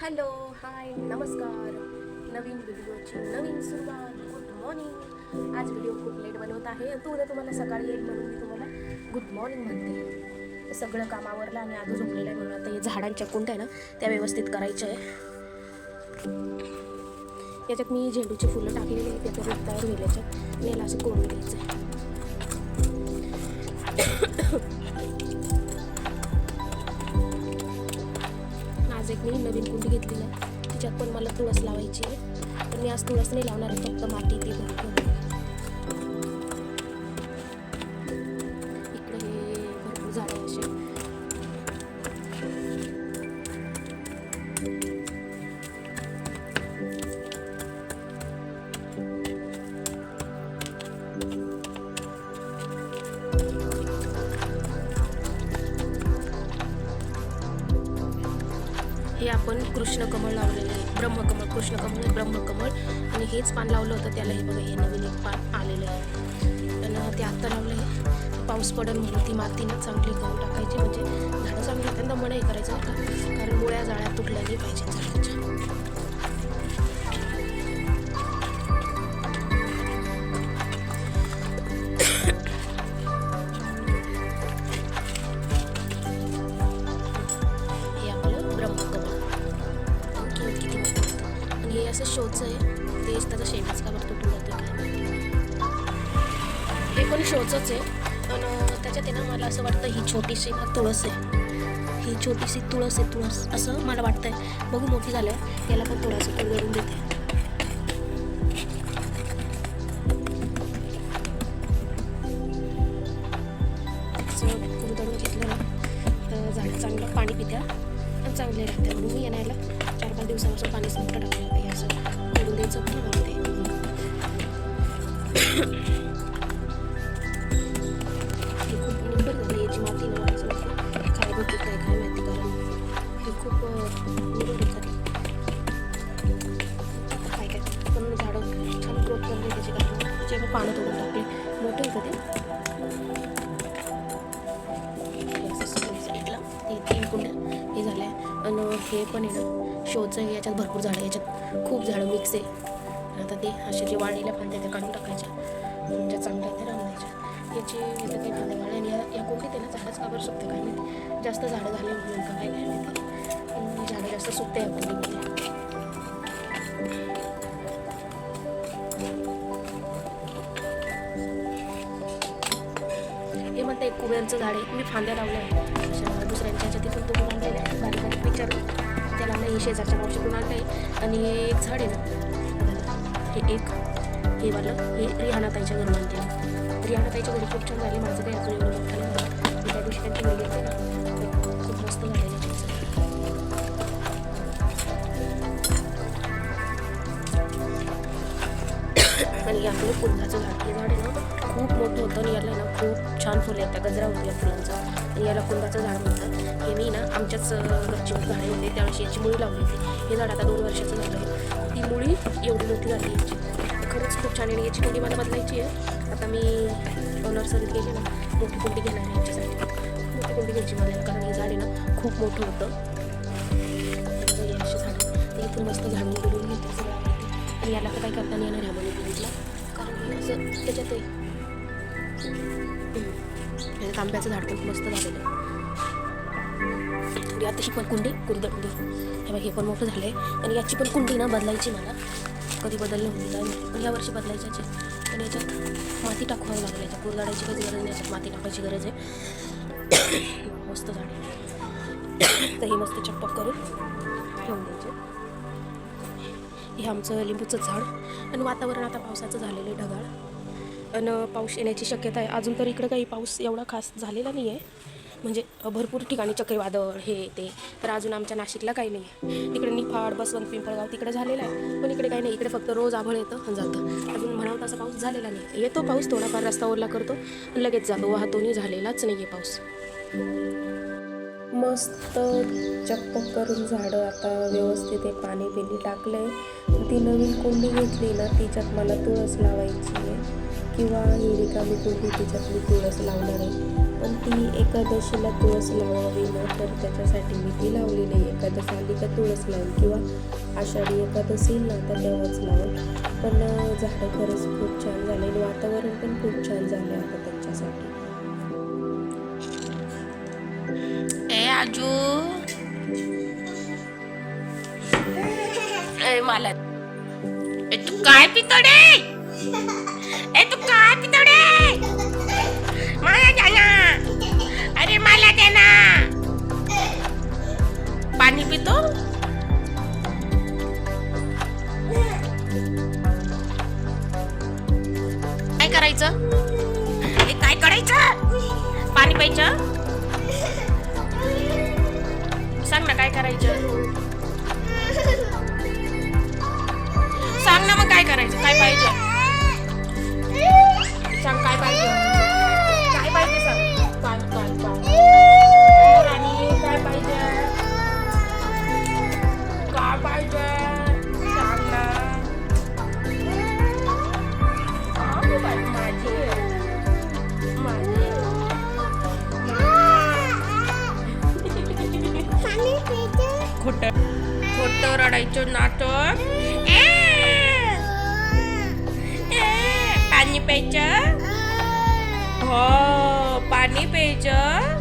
Hello hi नमस्कार. नवीन व्हिडिओची नवीन सुरुवात. गुड मॉर्निंग आज व्हिडिओ खूप लेट बनवत आहे. तो उद्या तुम्हाला सकाळी येईल म्हणून मी तुम्हाला गुड मॉर्निंग म्हणते. सगळं कामावरलं आणि आधी झोपलेलं आहे म्हणून आता हे झाडांच्या कुंड्या आहे ना त्या व्यवस्थित करायच्या आहे. याच्यात मी झेंडूची फुलं टाकलेली आहेत. त्याचं रोप तयार होईल याच्यात. आणि याला असं कोरून द्यायचं आहे. मी नवीन कुंडी घेतली ना तिच्यात पण मला तुळस लावायची आहे. तर मी आज तुळस नाही लावणार आहे फक्त माती ती आपण कृष्णकमळ लावलेलं आहे. ब्रह्मकमळ कृष्णकमळ ब्रह्मकमळ. आणि हेच पान लावलं होतं त्याला. हे बघा हे नवीन एक पान आलेलं आहे. आणि ते आत्ता लावलं आहे. पाऊस पडेल म्हणून ती मातीनं चांगली करून टाकायची. म्हणजे झाडं चांगली त्यांना मनाई करायचं होतं कारण मुळ्या जाळ्या तुटल्या असं शोचं आहे तेच त्याचा शेवटच का बरं तुटून जातो काय? हे पण शोचंच आहे पण त्याच्यात आहे ना मला असं वाटतं ही छोटीशी ना तुळस आहे. ही छोटीशी तुळस आहे तुळस. असं मला वाटतंय. बघू मोठी झाल्यावर याला पण थोडंसं करून देते. घेतलं ना तर झाडं चांगलं पाणी पित्या आणि चांगले राहते म्हणून मी येण्याला. चार दिवसापासून पाणी मोठं टाकलं पाहिजे असं करून द्यायचं पण मला ते. याची माती काय हे खूप काय काय? पण झाडं छान त्याची पानं तोडून टाकले होतं ते. सगळं ते तीन कुंड्या हे झाल्या आणि हे पण आहे ना शोचं आहे याच्यात भरपूर झाडं याच्यात खूप झाडं मिक्स आहे. आता ते असे जे वाढलेल्या फांद्या त्या काढून टाकायच्या. म्हणजे चांगल्या आहेत त्या राहून द्यायच्या. याची इथं काही फांद्या वाढल्या आणि या या कुंडीत आहे ना झाडच सुकते काय माहिती जास्त झाडं झाले म्हणून का काय काय माहिती झाडं जास्त सुकते या हे म्हणते एक कुबेरचं झाड आहे. मी फांद्या लावल्या आहे दुसऱ्यांच्या ह्याच्यात तिथून तुम्ही म्हणते बारीक बारीक विचारून. त्याला नाही शेजारच्या मावशीकडून कुणाला नाही. आणि हे एक झाड आहे ना हे एक हे वालं हे रिहानाताईच्या घरून आणलेलं रिहानाताईच्या घरी खूप छान झाले माझं काही अजून एवढं मोठं नाही मी त्या दिवशी त्यांची घरी ना. खूप मस्त झालेलं आणि आपलं पुन्हाचं झाड हे झाड आहे ना. खूप मोठं होतं आणि याला ना खूप छान फुलं येतात गजरा होती या फुलांचा. आणि याला कुंदाचं झाड म्हणतात. हे मी ना आमच्याच घरची झाडे होते. त्यावेळेस याची मुळी लावली होती. हे झाड आता दोन वर्षाचं झालं आहे. ती मुळी एवढी मोठी झाली याची. खरंच खूप छान आहे. आणि याची कुंडी मला बदलायची आहे आता मी नर्सरीत गेले ना मोठी कुंडी घेणार आहे याच्यासाठी. मोठी कुंडी घ्यायची मला कारण हे झाड आहे ना खूप मोठं होतं. झाडं. ते इथून मस्त झाडून बिडून घेते सगळं आणि याला तर काही करता येणार ह्या मनी कारण असं त्याच्यात आहे. आंब्याचं झाड पण मस्त झालेलं आहे. थोडी आता ही पण कुंडी कुरदंडी हे बघ हे पण मोठं झालं आहे आणि याची पण कुंडी ना बदलायची मला. कधी बदलली होती तर माहिती. पण यावर्षी बदलायची आणि याच्यात माती टाकवावी लागेल याच्यात कुरदाडायची काही गरज नाही. याच्यात माती टाकायची गरज आहे. मस्त झाड आहे. तर हे मस्त चकपक करून ठेवून द्यायचे. हे आमचं लिंबूचं झाड. आणि वातावरण आता पावसाचं झालेलं आहे ढगाळ. आणि पाऊस येण्याची शक्यता आहे. अजून तर इकडं काही पाऊस एवढा खास झालेला नाही आहे म्हणजे भरपूर ठिकाणी चक्रीवादळ हे ते. तर अजून आमच्या नाशिकला काही नाही आहे इकडे निफाड बसवंत पिंपळगाव तिकडे झालेला आहे. पण इकडे काही नाही. इकडे फक्त रोज आभळ येतं आणि जातं. अजून म्हणावं तसा पाऊस झालेला नाही येतो पाऊस थोडाफार रस्ता ओरला करतो. लगेच जातो. वाहतोनी झालेलाच नाही आहे पाऊस. मस्त चकपक करून झाडं आता व्यवस्थित आहे. पाणी पिणी टाकलं आहे ती नवीन कोंडी घेतली ना तिच्यात मला तुळस लावायची आहे. किंवा ही रिकामी कुंडी तिच्यात मी तुळस लावणार आहे. पण ती एकादशीला तुळस लावावी ना तर त्याच्यासाठी मी ती लावली नाही एकादश आली तर तुळस लावेल किंवा आषाढी एकादशी येईल ना तर तेव्हाच लावेल पण झाडं खरंच खूप छान झाले आणि वातावरण पण खूप छान झाले आता त्यांच्यासाठी. ए आजू. ए मला. ए तू काय पितोडे? ए तू काय पितोडे मला द्या ना. अरे मला द्या ना. पाणी पितो? काय करायचं? ए काय करायचं? पाणी प्यायचं? खोट रडायचं नाटक ए! ए! पाणी प्यायचं हो पाणी प्यायचं